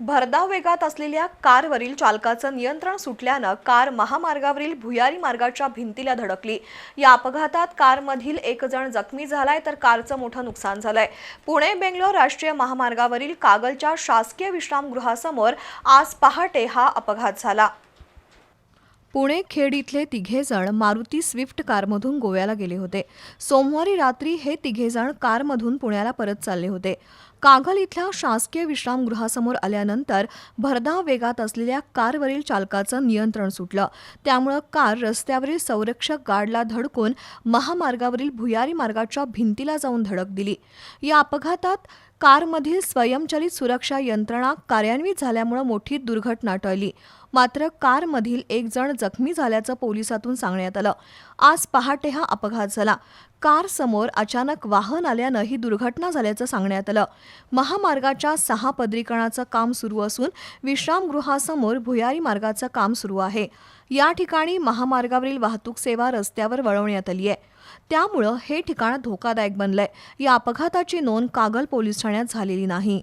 भरधाव वेगात असलेल्या कारवरील चालकाचं नियंत्रण सुटल्यानं कार महामार्गावरील भुयारी मार्गाच्या भिंतीला धडकली. या अपघातात कारमधील एक जण जखमी झालाय तर कारचं मोठं नुकसान झालंय. पुणे बेंगलोर राष्ट्रीय महामार्गावरील कागलच्या शासकीय विश्रामगृहासमोर आज पहाटे हा अपघात झाला. पुणे खेड इथले तिघेजण मारुती स्विफ्ट कारमधून गोव्याला गेले होते. सोमवारी रात्री हे तिघेजण कारमधून पुण्याला परत चालले होते. कागल इथल्या शासकीय विश्रामगृहासमोर आल्यानंतर भरधाव वेगात असलेल्या कारवरील चालकाचं नियंत्रण सुटलं. त्यामुळं कार रस्त्यावरील संरक्षक गार्डला धडकून महामार्गावरील भुयारी मार्गाच्या भिंतीला जाऊन धडक दिली. या अपघातात कारमधील स्वयंचलित सुरक्षा यंत्रणा कार्यान्वित झाल्यामुळे मोठी दुर्घटना टळली. मात्र कारमधील एक जण जखमी झाल्याचं पोलिसातून सांगण्यात आलं. आज पहाटे हा अपघात झाला. कारसमोर अचानक वाहन आल्यानं ही दुर्घटना झाल्याचं सांगण्यात आलं. महामार्गाच्या सहा पदरीकरणाचं काम सुरू असून विश्रामगृहासमोर भुयारी मार्गाचं काम सुरू आहे. या ठिकाणी महामार्गावरील वाहतूक सेवा रस्त्यावर वळवण्यात आली आहे. त्यामुळं हे ठिकाण धोकादायक बनलंय. या अपघाताची नोंद कागल पोलीस ठाण्यात झालेली नाही.